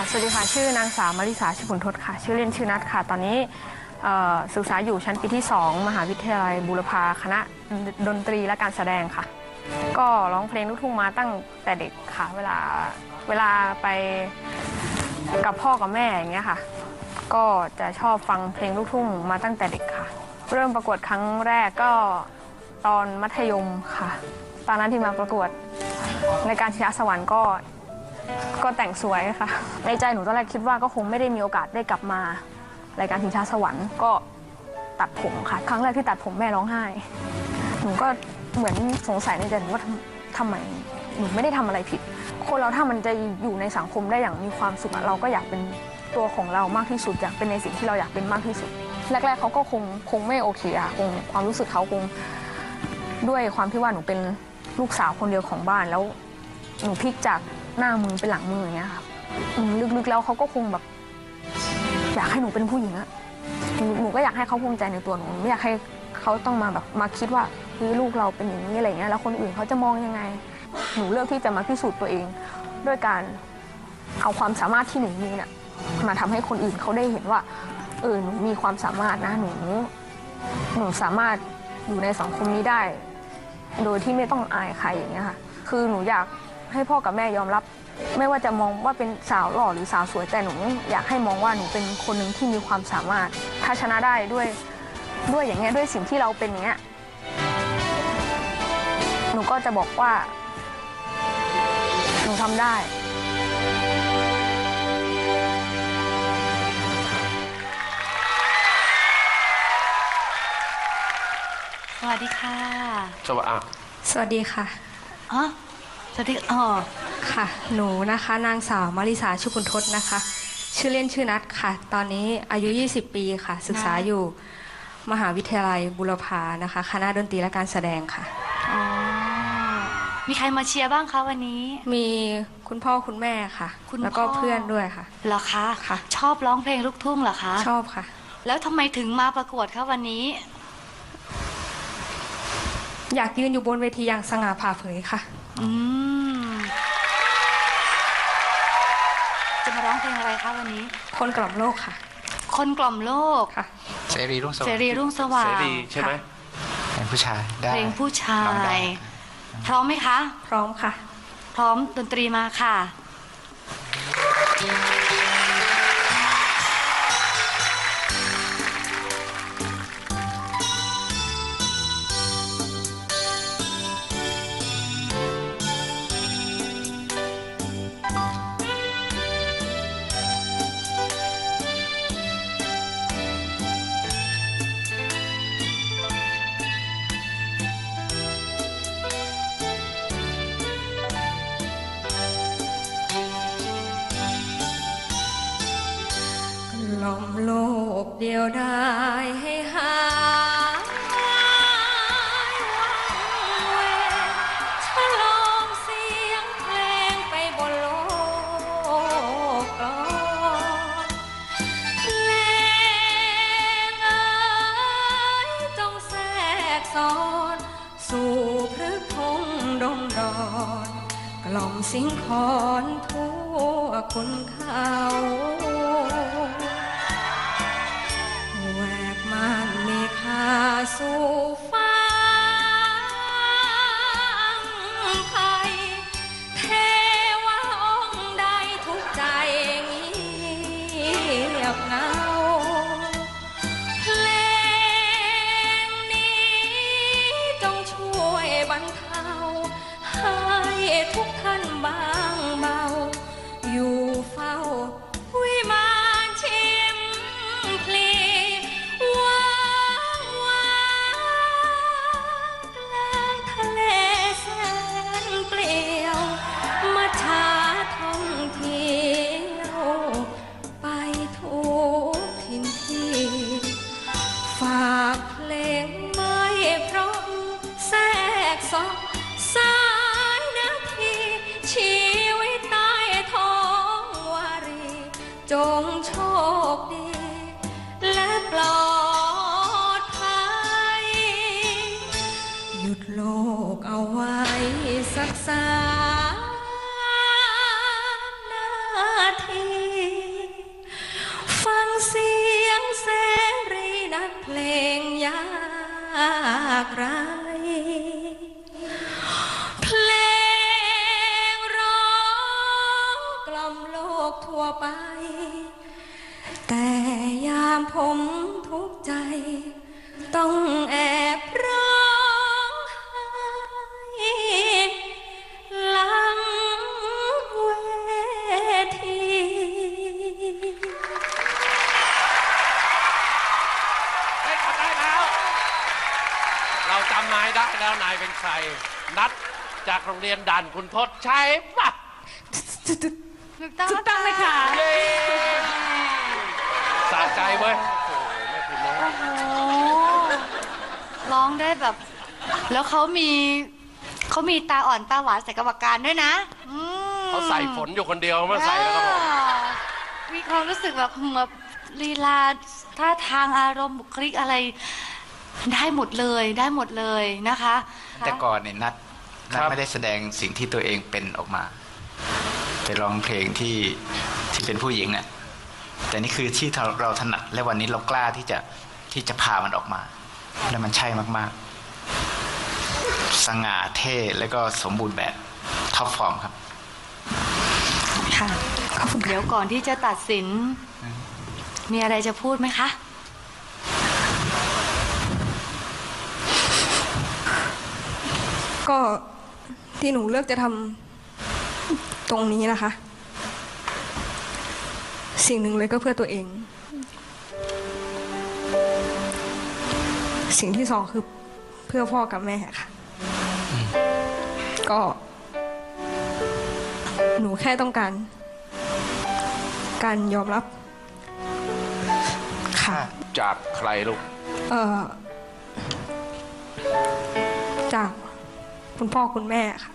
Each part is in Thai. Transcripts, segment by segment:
ค่ะ สวัสดีค่ะ ชื่อนางสาวมาริสาชิบุญทศค่ะ ชื่อเล่นชื่อนัทค่ะ ตอนนี้ศึกษาอยู่ชั้นปีที่ 2 มหาวิทยาลัยบูรพาคณะดนตรีและการแสดงค่ะ ก็ร้องเพลงลูกทุ่งมาตั้งแต่เด็กค่ะ เวลาเวลาไปกับพ่อกับแม่อย่างเงี้ยค่ะ ก็จะชอบฟังเพลงลูกทุ่งมาตั้งแต่เด็กค่ะ เริ่มประกวดครั้งแรกก็ตอนมัธยมค่ะ ตอนนั้นที่มาประกวดในการชิงช้าสวรรค์ก็ ก็แต่งสวยค่ะ ในใจหนูตอนแรกคิดว่าก็คงไม่ได้มีโอกาสได้กลับมารายการชิงชาสวรรค์ก็ตัดผมค่ะ ครั้งแรกที่ตัดผมแม่ร้องไห้ หนูก็เหมือนสงสัยในใจหนูว่าทำไมหนูไม่ได้ทำอะไรผิด คนเราถ้ามันจะอยู่ในสังคมได้อย่างมีความสุขเราก็อยากเป็นตัวของเรามากที่สุดอยากเป็นในสิ่งที่เราอยากเป็นมากที่สุด แรก ๆเขาก็คงคงไม่โอเคอะคงความรู้สึกเขาคงด้วยความที่ว่าหนูเป็นลูกสาวคนเดียวของบ้านแล้ว หนูพลิกจากหน้ามือเป็นหลังมืออย่างเงี้ยค่ะอืมลึกๆแล้วเขาก็คงแบบ อยากให้หนูเป็นผู้หญิงอะหนูหนูก็อยากให้เขาภูมิใจในตัวหนูหนูไม่อยากให้เขาต้องมาแบบมาคิดว่าเฮ้ยลูกเราเป็นอย่างนี้อะไรเงี้ยแล้วคนอื่นเขาจะมองยังไง หนูเลือกที่จะมาพิสูจน์ตัวเอง ด้วยการเอาความสามารถที่หนูมีเนี่ยมาทำให้คนอื่นเขาได้เห็นว่าเออหนูมีความสามารถนะหนูหนูสามารถอยู่ในสังคมนี้ได้ โดยที่ไม่ต้องอายใครอย่างเงี้ยค่ะ คือหนูอยาก ให้พ่อกับแม่ยอมรับ ไม่ว่าจะมองว่าเป็นสาวหล่อหรือสาวสวยแต่หนู อยากให้มองว่าหนูเป็นคนหนึ่งที่มีความสามารถถ้าชนะได้ด้วยด้วยอย่างเงี้ยด้วยสิ่งที่เราเป็นอย่างเงี้ยหนูก็จะบอกว่า หนูทำได้สวัสดีค่ะ สวัสดีอะสวัสดีค่ะ อ๋อส วัสดีอ๋อค่ะ หนูนะคะ นางสาวมาริสาชุกุลทศนะคะ ชื่อเล่นชื่อนัทค่ะ ตอนนี้อายุ 20 ปีค่ะ ศึกษาอยู่มหาวิทยาลัยบุรพานะคะ คณะดนตรีและการแสดงค่ะ อ๋อ มีใครมาเชียร์บ้างคะวันนี้ มีคุณพ่อคุณแม่ค่ะคุณแล้วก็พ่อ เพื่อนด้วยค่ะ เหรอคะค่ะ ชอบร้องเพลงลูกทุ่งเหรอคะ ชอบค่ะ แล้วทำไมถึงมาประกวดคะวันนี้ อยากยืนอยู่บนเวทีอย่างสง่าผ่าเผยค่ะ อืม คนกล่อมโลกค่ะ คนกล่อมโลกค่ะ เสรีรุ่งสเสว่างรีรุ่งสว่างเสรีใช่ไหมเป็นผู้ชายได้เพลงผู้ชาร้องได้ย พร้อมไหมคะ พร้อมค่ะ พร้อมดนตรีมาค่ะ เดียวได้ให้หายวังเวฉลองเสียงเพลงไปบนโลกกลอนเพลงเอ้ยจงแทรกซ้อน สู่พฤกพงดงดอน กล่อมสิงคอนทั่วคุณเขา วย งโชคดี และปลอดภัย หยุดโลกเอาไว้สักสามนาที ฟังเสียงเสรีนักเพลงยากไร ผมทุกข์ใจ ต้องแอบร้องไห้หลังเวที เฮ้ยเขาได้แล้ว เราจำนายได้แล้วนายเป็นใคร นัดจากโรงเรียนด่านคุณทศใช่ปะถูกต้องถูกต้องเลยค่ะ เย้สะ ใจเว้ยโอ้โหแม่คุณเนยโอ้โหร้องได้แบบ แล้วเขามีเขามีตาอ่อนตาหวานใส่กรรมการด้วยนะอืมเขาใส่ฝนอยู่คนเดียวมาใส่แล้วก็บอกอ่ามีความรู้สึกแบบแบบลีลาท่าทางอารมณ์บุคลิกอะไร ได้หมดเลยได้หมดเลยนะคะแต่ก่อนเนี่ยนัดนัดครับไม่ได้แสดงสิ่งที่ตัวเองเป็นออกมาไปร้องเพลงที่ที่เป็นผู้หญิงอะ แต่นี่คือที่เราเราถนัดและวันนี้เรากล้าที่จะที่จะพามันออกมา และมันใช่มากๆ สง่าเท่แล้วก็สมบูรณ์แบบท็อปฟอร์มครับค่ะเดี๋ยวก่อนที่จะตัดสิน มีอะไรจะพูดไหมคะก็ที่หนูเลือกจะทำตรงนี้นะคะ สิ่งหนึ่งเลยก็เพื่อตัวเอง สิ่งที่สองคือเพื่อพ่อกับแม่ค่ะ ก็ หนูแค่ต้องการ การยอมรับ ค่ะ จากใครลูก เอ่อ จากคุณพ่อคุณแม่ค่ะ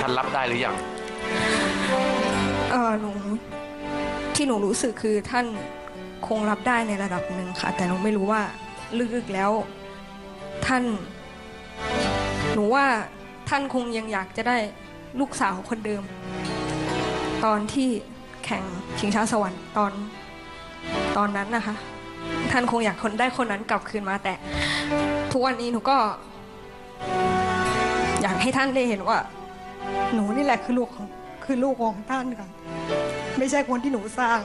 ท่านรับได้หรือยัง เออหนู ที่หนูรู้สึกคือท่านคงรับได้ในระดับหนึ่งค่ะ แต่หนูไม่รู้ว่าลึกๆแล้ว ท่าน หนูว่าท่านคงยังอยากจะได้ลูกสาวคนเดิม ตอนที่แข่งชิงช้าสวรรค์ตอนตอนนั้นนะคะ ท่านคงอยากคนได้คนนั้นกลับคืนมาแต่ ทุกวันนี้หนูก็ อยากให้ท่านได้เห็นว่า หนูนี่แหละคือลูกของคือลูกของท่านค่ะ ไม่ใช่คนที่หนูสร้าง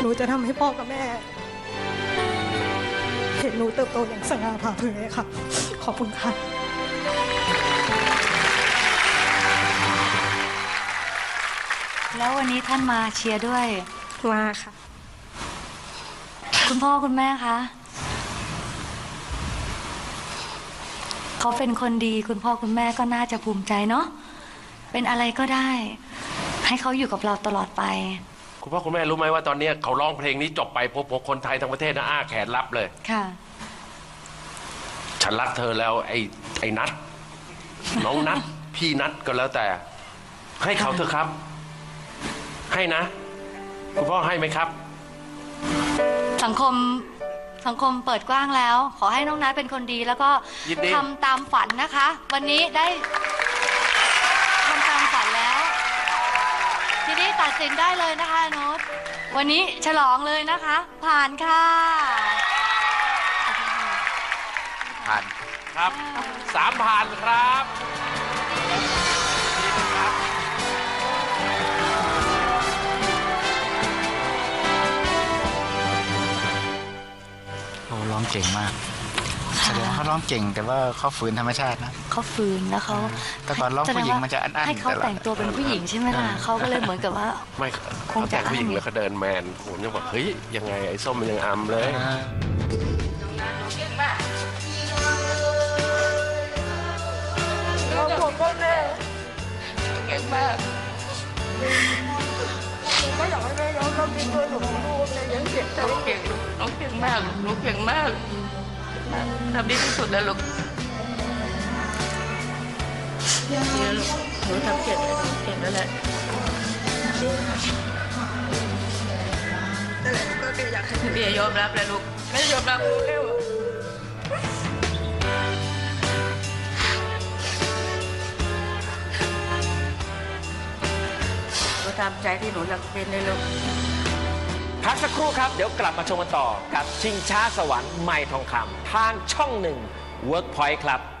หนูจะทำให้พ่อกับแม่ เห็นหนูเติบโตอย่างสง่าผ่าเผยค่ะ ขอบคุณค่ะ แล้ววันนี้ท่านมาเชียร์ด้วย มาค่ะ คุณพ่อคุณแม่คะเขาเป็นคนดีคุณพ่อคุณแม่ก็น่าจะภูมิใจเนาะ เป็นอะไรก็ได้ ให้เขาอยู่กับเราตลอดไป คุณพ่อคุณแม่รู้ไหมว่าตอนเนี้ยเขาร้องเพลงนี้จบไปพบพบคนไทยทั้งประเทศนะอ้าแขนรับเลย ค่ะ ฉันรักเธอแล้วไอ้ไอ้นัดน้องนัด พี่นัดก็แล้วแต่ ให้เขาเถอะครับ ให้นะ คุณพ่อให้ไหมครับ สังคมสังคมเปิดกว้างแล้ว ขอให้น้องนัทเป็นคนดี แล้วก็ยินดี ทำตามฝันนะคะ วันนี้ได้ ดสินได้เลยนะคะโน้ตวันนี้ฉลองเลยนะคะ ผ่านค่ะผ่านครับสามผ่านครับดีนะครับโอ้ร้องเก่งมากแสดงว่าเขาร้องเก่งแต่ว่าเขาฝืนธรรมชาตินะ เขาฝืนแล้วเขาแต่ก่อนร้องผู้หญิงมันจะอั้นๆให้เขาตลอดแต่งตัวเป็นผู้หญิงใช่ไหมล่ะเขาก็เลยเหมือนกับว่าไม่คเขางจะแต่งผู้หญิงแล้วเขาเดินแมนผมยังบอกเฮ้ยยังไงไอ้ส้มมันยังอำเลยอ่าน้องเก่งลูกน้องเก่งมากหนูเก่งมากทำดีที่สุดแล้วลูกเนี่ยลูก หนูทำเก่งเลยหนูเก่งแล้วแหละเบียยอมรับเลยลูกไม่ยอมรับลูกเร็วหนูทำใจที่หนูอยากเป็นเลยลูกพักสักครู่ครับ เดี๋ยวกลับมาชมกันต่อกับชิงช้าสวรรค์ไม่ทองคำทางช่องหนึ่ง Workpoint ครับ